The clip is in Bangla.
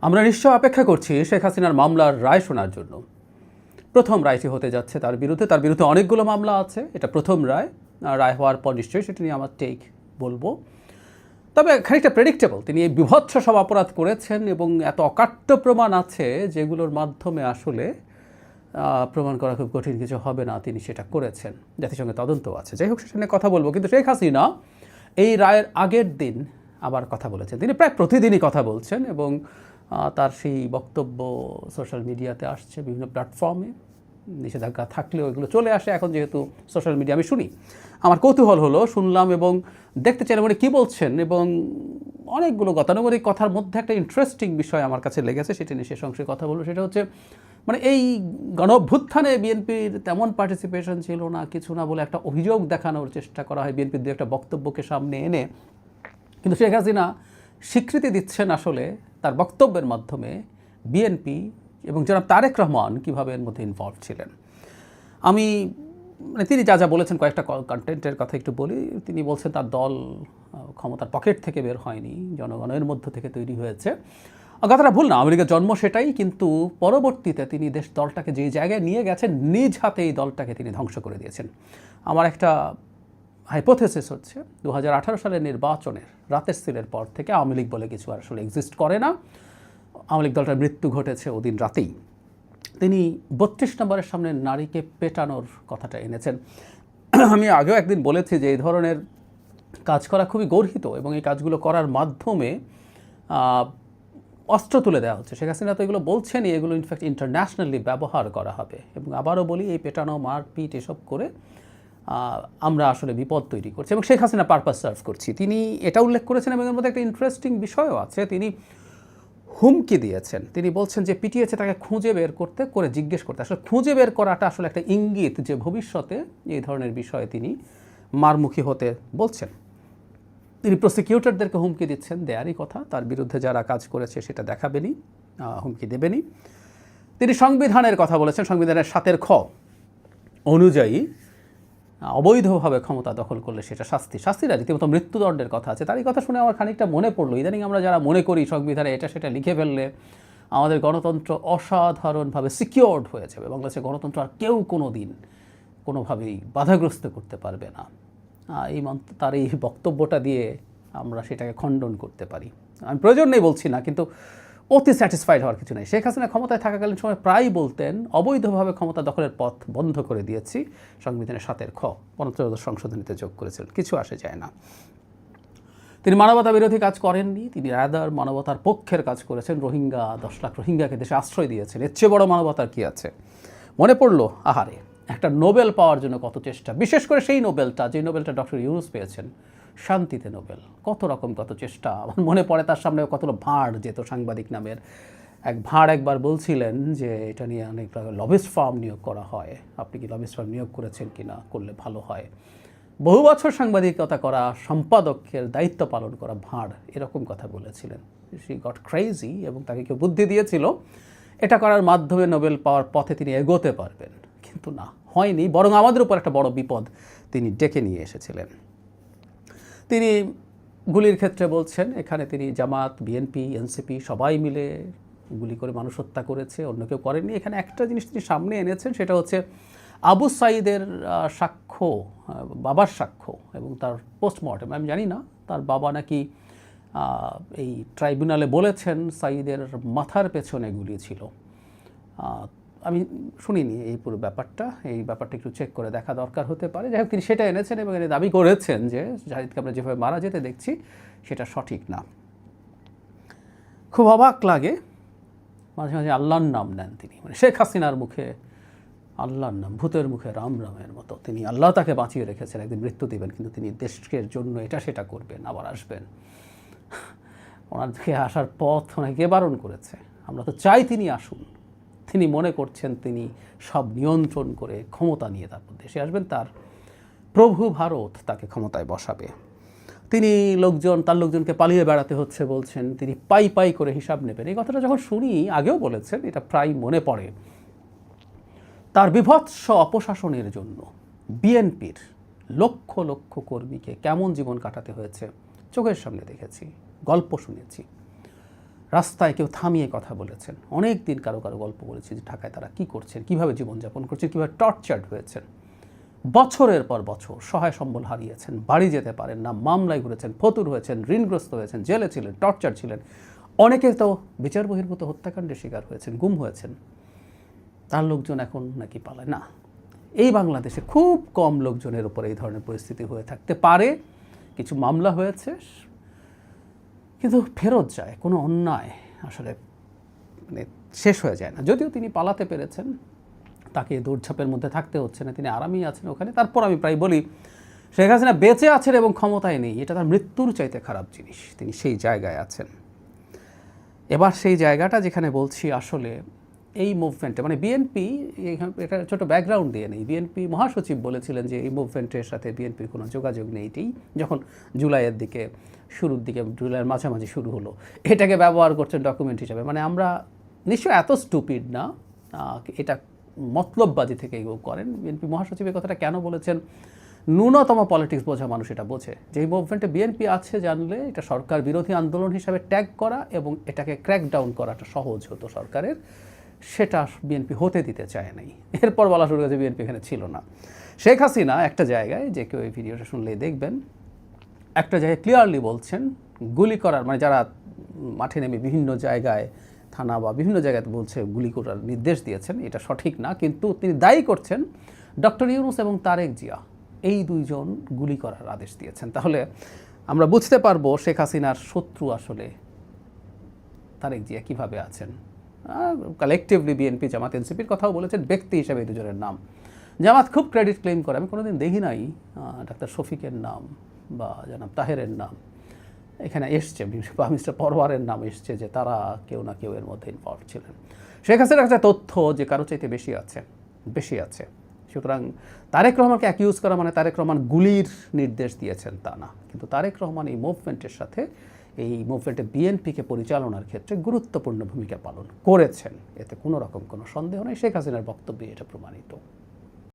আমরা নিশ্চয় অপেক্ষা করছি শেখ হাসিনার মামলার রায় শোনার জন্য। প্রথম রায়টি হতে যাচ্ছে তার বিরুদ্ধে। তার বিরুদ্ধে অনেকগুলো মামলা আছে, এটা প্রথম রায়। রায় হওয়ার পর নিশ্চয়ই সেটা নিয়ে আমার টেক বলব। তবে খানিকটা প্রেডিক্টেবল তিনি এই বিভৎস সব অপরাধ করেছেন এবং এত অকাট্য প্রমাণ আছে যেগুলোর মাধ্যমে আসলে প্রমাণ করা খুব কঠিন কিছু হবে না তিনি সেটা করেছেন। জাতিসংঘে তদন্ত আছে। যাই হোক সেটা নিয়ে কথা বলব। কিন্তু শেখ হাসিনা এই রায়ের আগের দিন আবার কথা বলেছেন। তিনি প্রায় প্রতিদিনই কথা বলছেন এবং তার সেই বক্তব্য সোশ্যাল মিডিয়াতে আসছে বিভিন্ন প্ল্যাটফর্মে, নিষেধাজ্ঞা থাকলেও এগুলো চলে আসে। এখন যেহেতু সোশ্যাল মিডিয়া আমি শুনি, আমার কৌতূহল হলো, শুনলাম এবং দেখতে চাইলাম উনি কী বলছেন এবং অনেকগুলো গতানুগতিক কথার মধ্যে একটা ইন্টারেস্টিং বিষয় আমার কাছে লেগেছে, সেটা নিয়ে শেষ অংশে কথা বলব। সেটা হচ্ছে মানে এই গণ অভ্যুত্থানে বিএনপির তেমন পার্টিসিপেশন ছিল না, কিছু না বলে একটা অভিযোগ দেখানোর চেষ্টা করা হয় বিএনপির দু একটা বক্তব্যকে সামনে এনে। কিন্তু শেখ হাসিনা স্বীকৃতি দিচ্ছেন আসলে তার বক্তব্যের মাধ্যমে বিএনপি এবং জনাব তারেক রহমান কীভাবে এর মধ্যে ইনভলভ ছিলেন। আমি মানে তিনি যা যা বলেছেন, কয়েকটা কন্টেন্টের কথা একটু বলি। তিনি বলছেন, তার দল ক্ষমতার পকেট থেকে বের হয়নি, জনগণের মধ্য থেকে তৈরি হয়েছে। কথাটা ভুল না, আমেরিকার জন্ম সেটাই, কিন্তু পরবর্তীতে তিনি দেশ, দলটাকে যে জায়গায় নিয়ে গেছেন, নিজ হাতে এই দলটাকে তিনি ধ্বংস করে দিয়েছেন। আমার একটা হাইপোথেসিস হচ্ছে দু হাজার আঠারো সালের নির্বাচনের, রাতের সিলের পর থেকে আওয়ামী লীগ বলে কিছু আর আসলে এক্সিস্ট করে না। আওয়ামী লীগ দলটার মৃত্যু ঘটেছে ওদিন রাতেই। তিনি বত্রিশ নম্বরের সামনে নারীকে পেটানোর কথাটা এনেছেন। আমি আগেও একদিন বলেছি যে এই ধরনের কাজ করা খুবই গর্হিত এবং এই কাজগুলো করার মাধ্যমে অস্ত্র তুলে দেওয়া হচ্ছে। শেখ হাসিনা তো এগুলো বলছেনই, এগুলো ইনফ্যাক্ট ইন্টারন্যাশনালি ব্যবহার করা হবে। এবং আবারও বলি, এই পেটানো, মারপিট, এসব করে আমরা আসলে বিপদ তৈরি করছি এবং শেখ হাসিনা পারপাস সার্ভ করছি। তিনি এটা উল্লেখ করেছেন এবং এর মধ্যে একটা ইন্টারেস্টিং বিষয়ও আছে। তিনি হুমকি দিয়েছেন। তিনি বলছেন যে পিটিএছে তাকে খুঁজে বের করতে করে জিজ্ঞেস করতে। আসলে খুঁজে বের করাটা আসলে একটা ইঙ্গিত যে ভবিষ্যতে এই ধরনের বিষয়ে তিনি মারমুখী হতে বলছেন। তিনি প্রসিকিউটরদেরকে হুমকি দিচ্ছেন, দেয়ারই কথা। তার বিরুদ্ধে যারা কাজ করেছে সেটা দেখাবেনি হুমকি দেবেনই তিনি সংবিধানের কথা বলেছেন, সংবিধানের সাতের খ অনুযায়ী অবৈধভাবে ক্ষমতা দখল করলে সেটা শাস্তি। শাস্তিরা রীতিমতো মৃত্যুদণ্ডের কথা আছে। তার এই কথা শুনে আমার খানিকটা মনে পড়ল। ইদানিং আমরা যারা মনে করি সংবিধানে এটা সেটা লিখে ফেললে আমাদের গণতন্ত্র অসাধারণভাবে সিকিওর্ড হয়ে যাবে। বাংলাদেশের গণতন্ত্র আর কেউ কোনো দিন কোনোভাবেই বাধাগ্রস্ত করতে পারবে না। এই তার এই বক্তব্যটা দিয়ে আমরা সেটাকে খণ্ডন করতে পারি। আমি প্রয়োজন নেই বলছি না, কিন্তু অতি স্যাটিসফাইড হওয়ার কিছু নেই। শেখ হাসিনা ক্ষমতায় থাকাকালীন সময় প্রায়ই বলতেন, অবৈধভাবে ক্ষমতা দখলের পথ বন্ধ করে দিয়েছি, সংবিধানের সাতের খ, পঞ্চদশ সংশোধনীতে যোগ করেছিলেন কিছু আসে যায় না। তিনি মানবতা বিরোধী কাজ করেননি, তিনি রাদার মানবতার পক্ষের কাজ করেছেন। রোহিঙ্গা, দশ লাখ রোহিঙ্গাকে দেশে আশ্রয় দিয়েছেন। এর চেয়ে বড় মানবতার কি আছে? মনে পড়ল, আহারে, একটা নোবেল পাওয়ার জন্য কত চেষ্টা। বিশেষ করে সেই নোবেলটা, যে নোবেলটা ডক্টর ইউনুস পেয়েছেন শান্তিতে নোবেল। কত রকম কত চেষ্টা। আমার মনে পড়ে তার সামনে কতগুলো ভাঁড় যেত সাংবাদিক নামের। এক ভাঁড় একবার বলছিলেন যে, এটা নিয়ে অনেক লবিস্ট ফার্ম নিয়োগ করা হয়। আপনি কি লবিস্ট ফার্ম নিয়োগ করেছেন কি না করলে ভালো হয়। বহু বছর সাংবাদিকতা করা, সম্পাদকের দায়িত্ব পালন করা ভাঁড় এরকম কথা বলেছিলেন। সি গট ক্রেজি এবং তাকে কেউ বুদ্ধি দিয়েছিল। এটা করার মাধ্যমে নোবেল পাওয়ার পথে তিনি এগোতে পারবেন। কিন্তু না, হয়নি। বরং আমাদের উপর একটা বড় বিপদ তিনি ডেকে নিয়ে এসেছিলেন। তিনি গুলির ক্ষেত্রে বলছেন, এখানে তিনি জামাত বিএনপি এনসিপি সবাই মিলে গুলি করে মানুষ হত্যা করেছে, অন্য কেউ করেননি। এখানে একটা জিনিস তিনি সামনে এনেছেন, সেটা হচ্ছে আবু সাইদের সাক্ষ্য বাবার সাক্ষ্য এবং তার পোস্টমর্টেম। আমি জানি না, তার বাবা নাকি এই ট্রাইব্যুনালে বলেছেন সাইদের মাথার পেছনে গুলি ছিল। আমি শুনিনি এই পুরো ব্যাপারটা। এই ব্যাপারটা একটু চেক করে দেখা দরকার হতে পারে। যাই হোক, তিনি সেটা এনেছেন এবং এনে দাবি করেছেন যে জাহিদকে আমরা যেভাবে মারা যেতে দেখছি, সেটা সঠিক না। খুব অবাক লাগে। মাঝে মাঝে আল্লাহর নাম নেন তিনি। মানে শেখ হাসিনার মুখে আল্লাহর নাম, ভূতের মুখে রাম রামের মতো। তিনি আল্লাহ তাকে বাঁচিয়ে রেখেছেন, একদিন মৃত্যু দেবেন, কিন্তু তিনি দেশের জন্য এটা সেটা করবেন, আবার আসবেন। ওনার দিকে আসার পথ ওনাকে বারণ করেছে। আমরা তো চাই তিনি আসুন। তিনি মনে করছেন তিনি সব নিয়ন্ত্রণ করে ক্ষমতা নিয়ে তারপর দেশে আসবেন, তার প্রভু ভারত তাকে ক্ষমতায় বসাবে। তিনি লোকজন, তার লোকজনকে পালিয়ে বেড়াতে হচ্ছে বলছেন, তিনি পাই পাই করে হিসাব নেবেন। এই কথাটা যখন শুনি, আগেও বলেছেন, এটা প্রায় মনে পড়ে। তার বিভৎস অপশাসনের জন্য বিএনপির লক্ষ লক্ষ কর্মীকে কেমন জীবন কাটাতে হয়েছে, চোখের সামনে দেখেছি, গল্প শুনেছি। রাস্তায় কেউ থামিয়ে কথা বলেছেন। অনেক দিন কারও কারও গল্প বলেছে যে ঢাকায় তারা কী করছেন, কীভাবে জীবনযাপন করছেন, কীভাবে টর্চার্ড হয়েছেন। বছরের পর বছর সহায় সম্বল হারিয়েছেন, বাড়ি যেতে পারেন না, মামলায় ঘুরেছেন, ফতুর হয়েছেন, ঋণগ্রস্ত হয়েছেন, জেলে ছিলেন টর্চার ছিলেন। অনেকে তো বিচার বহির্ভূত হত্যাকাণ্ডের শিকার হয়েছেন, গুম হয়েছেন। তার লোকজন এখন নাকি পালায়। না, এই বাংলাদেশে খুব কম লোকজনের উপর এই ধরনের পরিস্থিতি হয়ে থাকতে পারে। কিছু মামলা হয়েছে কিন্তু ফেরত যায়, কোনো অন্যায় আসলে মানে শেষ হয়ে যায় না। যদিও তিনি পালাতে পেরেছেন, তাকে দৌড়ঝাঁপের মধ্যে থাকতে হচ্ছে না, তিনি আরামেই আছেন ওখানে। তারপর আমি প্রায় বলি, শেখ হাসিনা বেঁচে আছেন এবং ক্ষমতায় নেই, এটা তার মৃত্যুর চাইতে খারাপ জিনিস, তিনি সেই জায়গায় আছেন। এবার সেই জায়গাটা যেখানে বলছি, আসলে এই মুভমেন্টে মানে বিএনপি এটা ছোট ব্যাকগ্রাউন্ড দিয়ে নেই। বিএনপি মহাসচিব বলেছিলেন যে এই মুভমেন্টের সাথে বিএনপির কোনো যোগাযোগ নেই। এটাই যখন জুলাইয়ের দিকে, শুরুর দিকে, জুলাইয়ের মাঝামাঝি শুরু হলো, এটাকে ব্যবহার করছেন ডকুমেন্ট হিসাবে। মানে আমরা নিশ্চয়ই এত স্টুপিড না এটা মতলববাজি থেকে এগুলো করেন। বিএনপি মহাসচিব এই কথাটা কেন বলেছেন? ন্যূনতম পলিটিক্স বোঝা মানুষ এটা বোঝে। যে এই মুভমেন্টে বিএনপি আছে জানলে এটা সরকার বিরোধী আন্দোলন হিসাবে ট্যাগ করা এবং এটাকে ক্র্যাক ডাউন করাটা সহজ হতো সরকারের। সেটা বিএনপি হতে দিতে চায় নাই। এরপর বলা শুরু করেছে বিএনপি এখানে ছিল না। শেখ হাসিনা একটা জায়গায়, যে কেউ এই ভিডিওটা শুনলেই দেখবেন, একটা জায়গায় ক্লিয়ারলি বলছেন, গুলি করার মানে যারা মাঠে নেমে বিভিন্ন জায়গায়, থানা বা বিভিন্ন জায়গায় বলছে গুলি করার নির্দেশ দিয়েছেন, এটা সঠিক না, কিন্তু তিনি দায়ী করছেন ডক্টর ইউনুস এবং তারেক জিয়া। এই দুইজন গুলি করার আদেশ দিয়েছেন। তাহলে আমরা বুঝতে পারব শেখ হাসিনার শত্রু আসলে তারেক জিয়া কীভাবে আছেন। কালেকটিভলি বিএনপি জামাত এনসিপির কথাও বলেছেন, ব্যক্তি হিসেবে দুজনের নাম। জামাত খুব ক্রেডিট ক্লেম করে, আমি কোনোদিন দেখি নাই ডাক্তার শফিকের নাম বা জানাব তাহেরের নাম। এখানে এসছে, বা মিস্টার পরওয়ারের নাম এসছে যে তারা কেউ না কেউ এর মধ্যে ইনভলভ ছিলেন। শেখ হাসিনার কাছে তথ্য যে কারও চাইতে বেশি আছে বেশি আছে, সুতরাং তারেক রহমানকে অ্যাকিউজ করা মানে তারেক রহমান গুলির নির্দেশ দিয়েছেন তা না। কিন্তু তারেক রহমান এই মুভমেন্টের সাথে এই মুভমেন্টে বিএনপিকে পরিচালনার ক্ষেত্রে গুরুত্বপূর্ণ ভূমিকা পালন করেছেন। এতে কোনো রকম কোনো সন্দেহ নেই। শেখ হাসিনার বক্তব্যে এটা প্রমাণিত।